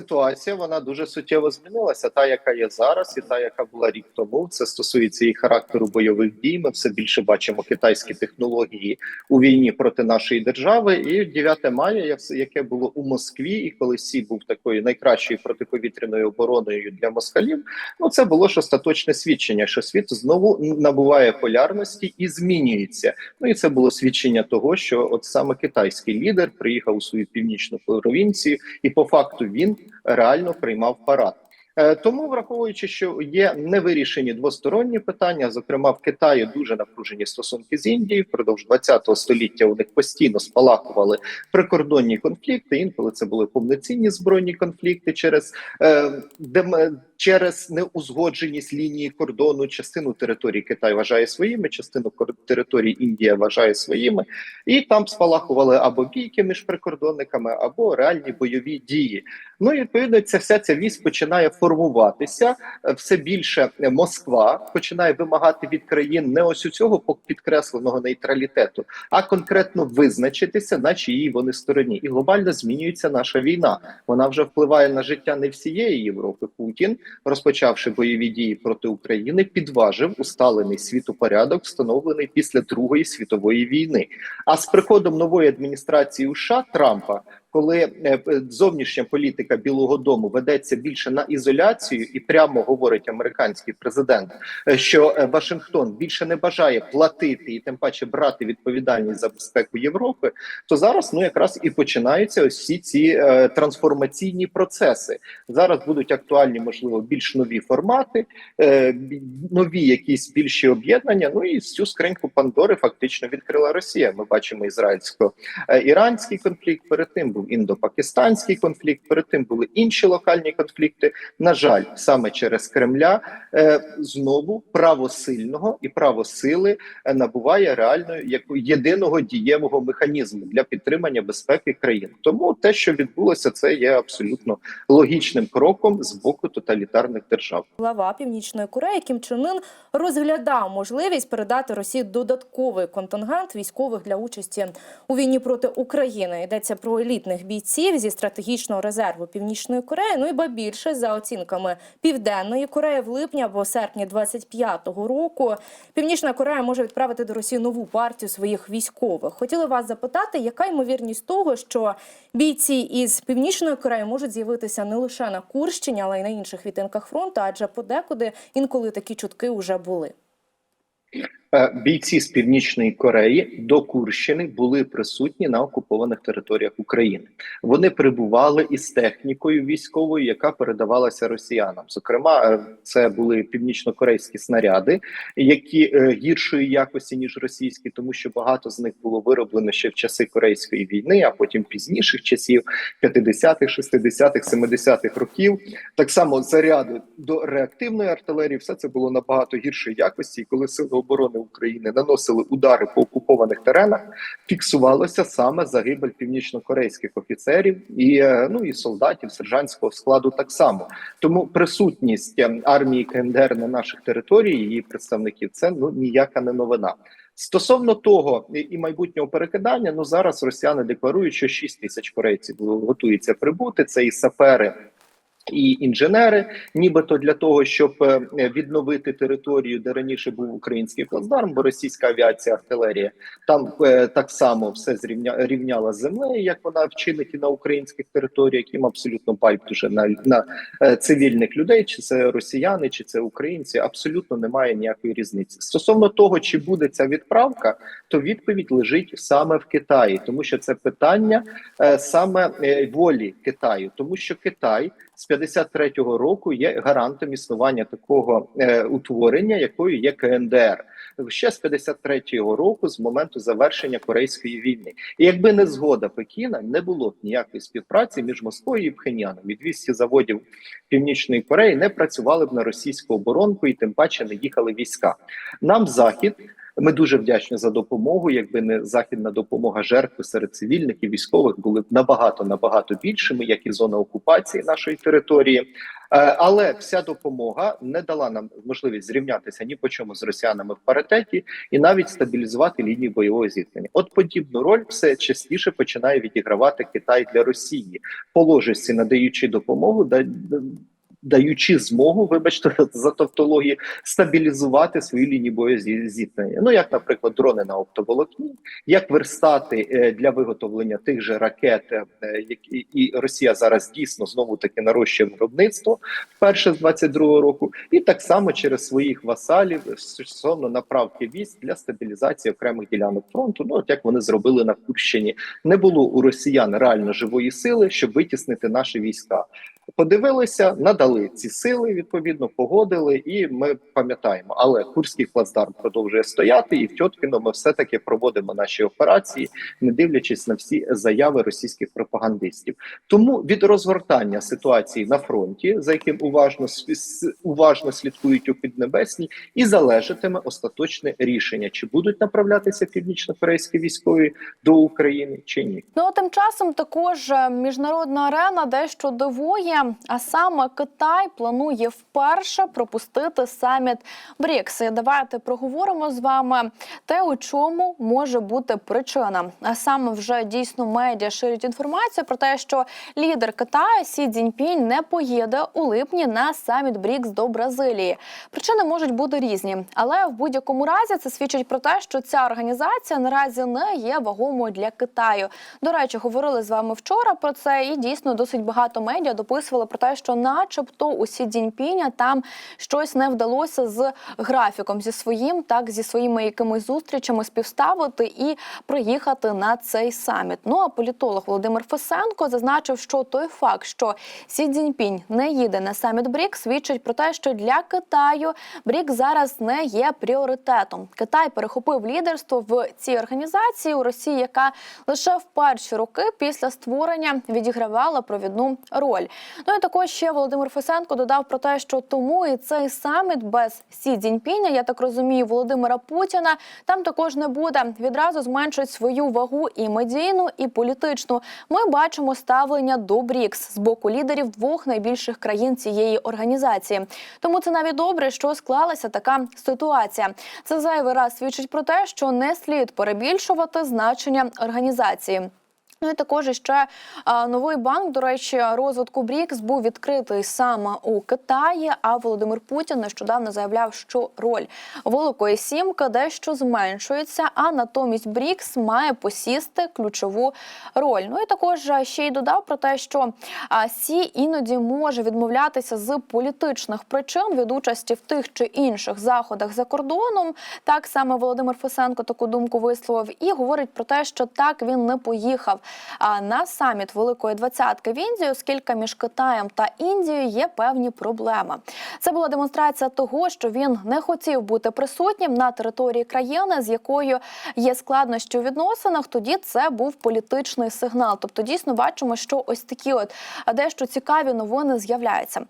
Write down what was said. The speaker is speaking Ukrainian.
ситуація вона дуже суттєво змінилася. Та, яка є зараз, і та, яка була рік тому. Це стосується і характеру бойових дій. Ми все більше бачимо китайські технології у війні проти нашої держави. І 9 мая, як- яке було у Москві, і коли Сі був такою найкращою протиповітряною обороною для москалів. Ну це було ж остаточне свідчення, що світ знову набуває полярності і змінюється. Ну і це було свідчення того, що от саме китайський лідер приїхав у свою північну провінцію, і по факту він реально приймав парад. Е, Тому, враховуючи, що є невирішені двосторонні питання, зокрема в Китаї дуже напружені стосунки з Індією. Впродовж 20 століття у них постійно спалахували прикордонні конфлікти. Інколи це були повноцінні збройні конфлікти через е, через неузгодженість лінії кордону. Частину території Китай вважає своїми, частину території Індія вважає своїми, і там спалахували або бійки між прикордонниками, або реальні бойові дії. Ну і відповідно, ця вся ця вісь починає формуватися. Е, Все більше е, Москва починає вимагати від країн не ось у цього підкресленого нейтралітету, а конкретно визначитися, на чиїй вони стороні. І глобально змінюється наша війна. Вона вже впливає на життя не всієї Європи. Путін, розпочавши бойові дії проти України, підважив усталений світопорядок, встановлений після Другої світової війни. А з приходом нової адміністрації США Трампа коли е, зовнішня політика Білого Дому ведеться більше на ізоляцію, і прямо говорить американський президент, е, що е, Вашингтон більше не бажає платити і тим паче брати відповідальність за безпеку Європи, то зараз ну якраз і починаються ось всі ці е, трансформаційні процеси. Зараз будуть актуальні, можливо, більш нові формати, е, нові якісь більші об'єднання. Ну і цю скриньку Пандори фактично відкрила Росія. Ми бачимо ізраїльсько-іранський конфлікт. Перед тим був індопакистанський конфлікт. Перед тим були інші локальні конфлікти. На жаль, саме через Кремля е, знову право сильного і право сили е, набуває реальної як єдиного дієвого механізму для підтримання безпеки країн. Тому те, що відбулося, це є абсолютно логічним кроком з боку тоталітарних держав. Глава Північної Кореї Кім Чен Ын розглядав можливість передати Росії додатковий контингент військових для участі у війні проти України. Йдеться про елітних бійців зі стратегічного резерву Північної Кореї. Ну і ба більше за оцінками Південної Кореї в липні або серпні 25-го року. Північна Корея може відправити до Росії нову партію своїх військових. Хотіли вас запитати, яка ймовірність того, що бійці із Північної Кореї можуть з'явитися не лише на Курщині, але й на інших відтинках фронту, адже подекуди інколи такі чутки вже були. Е, Бійці з північної Кореї до Курщини були присутні на окупованих територіях України. Вони прибували із технікою військовою, яка передавалася росіянам. Зокрема, е, це були північно-корейські снаряди, які е, гіршої якості ніж російські, тому що багато з них було вироблено ще в часи Корейської війни, а потім пізніших часів 50-х, 60-х, 70-х років. Так само заряди до реактивної артилерії, все це було набагато гіршої якості. І коли сили оборони України наносили удари по окупованих теренах, фіксувалося саме загибель північно-корейських офіцерів і е, ну і солдатів сержантського складу так само. Тому присутність е, армії КНДР на наших територіях, її представників, це ну ніяка не новина. Стосовно того і майбутнього перекидання, ну зараз росіяни декларують, що 6 тисяч корейців готується прибути. Це і сапери. І інженери, нібито для того, щоб е, відновити територію, де раніше був український плацдарм, бо російська авіація, артилерія там е, так само все зрівня рівняла з землею, як вона вчинить і на українських територіях. Їм абсолютно байдуже на, на е, цивільних людей, чи це росіяни, чи це українці. Абсолютно немає ніякої різниці. Стосовно того, чи буде ця відправка, то відповідь лежить саме в Китаї, тому що це питання саме волі Китаю, тому що Китай з 53-го року є гарантом існування такого е, утворення, якою є КНДР. Ще з 53-го року, з моменту завершення Корейської війни, і якби не згода Пекіна, не було б ніякої співпраці між Москвою і Пхеньяном. І 200 заводів Північної Кореї не працювали б на російську оборонку і тим паче не їхали війська. Нам захід Ми дуже вдячні за допомогу. Якби не західна допомога жертв серед цивільних і військових були б набагато набагато більшими, як і зона окупації нашої території. Е, Але вся допомога не дала нам можливість зрівнятися ні по чому з росіянами в паритеті і навіть стабілізувати лінію бойового зіткнення. От подібну роль все частіше починає відігравати Китай для Росії, по надаючи допомогу, даючи змогу, вибачте за тавтологію, стабілізувати свою лінію бойового зіткнення. Ну як, наприклад, дрони на оптоволокні, як верстати е, для виготовлення тих же ракет, е, які і Росія зараз дійсно знову таки нарощує виробництво вперше з 22-го року, і так само через своїх васалів стосовно направки військ для стабілізації окремих ділянок фронту. Ну от як вони зробили на Курщині, не було у росіян реально живої сили, щоб витіснити наші війська. Подивилися, надали ці сили, відповідно, погодили, і ми пам'ятаємо. Але Курський плацдарм продовжує стояти, і в Тьоткіно ми все таки проводимо наші операції, не дивлячись на всі заяви російських пропагандистів. Тому від розгортання ситуації на фронті, за яким уважно уважно слідкують у піднебесні, і залежатиме остаточне рішення, чи будуть направлятися північно-корейські військові до України чи ні. Ну а тим часом також е, міжнародна арена дещо дивує. А саме Китай планує вперше пропустити саміт БРІКС. Давайте проговоримо з вами те, у чому може бути причина. А саме вже дійсно медіа ширять інформацію про те, що лідер Китаю Сі Цзіньпінь не поїде у липні на саміт БРІКС до Бразилії. Причини можуть бути різні, але в будь-якому разі це свідчить про те, що ця організація наразі не є вагомою для Китаю. До речі, говорили з вами вчора про це, і дійсно досить багато медіа дописували про те, що, начебто, у Сі Цзіньпіня там щось не вдалося з графіком зі своїм, так зі своїми якимись зустрічами співставити і приїхати на цей саміт. Ну а політолог Володимир Фесенко зазначив, що той факт, що Сі Цзіньпінь не їде на саміт БРІК, свідчить про те, що для Китаю БРІК зараз не є пріоритетом. Китай перехопив лідерство в цій організації у Росії, яка лише в перші роки після створення відігравала провідну роль. Ну і також ще Володимир Фесенко додав про те, що тому і цей саміт без Сі Цзіньпіня, я так розумію, Володимира Путіна там також не буде. Відразу зменшують свою вагу і медійну, і політичну. Ми бачимо ставлення до БРІКС з боку лідерів двох найбільших країн цієї організації. Тому це навіть добре, що склалася така ситуація. Це зайвий раз свідчить про те, що не слід перебільшувати значення організації. Ну і також ще новий банк, до речі, розвитку БРІКС був відкритий саме у Китаї. А Володимир Путін нещодавно заявляв, що роль Великої сімки дещо зменшується, а натомість БРІКС має посісти ключову роль. Ну і також ще й додав про те, що Сі іноді може відмовлятися з політичних причин від участі в тих чи інших заходах за кордоном. Так саме Володимир Фесенко таку думку висловив і говорить про те, що так він не поїхав на саміт Великої двадцятки в Індію, оскільки між Китаєм та Індією є певні проблеми. Це була демонстрація того, що він не хотів бути присутнім на території країни, з якою є складнощі у відносинах. Тоді це був політичний сигнал. Тобто, дійсно бачимо, що ось такі от дещо цікаві новини з'являються.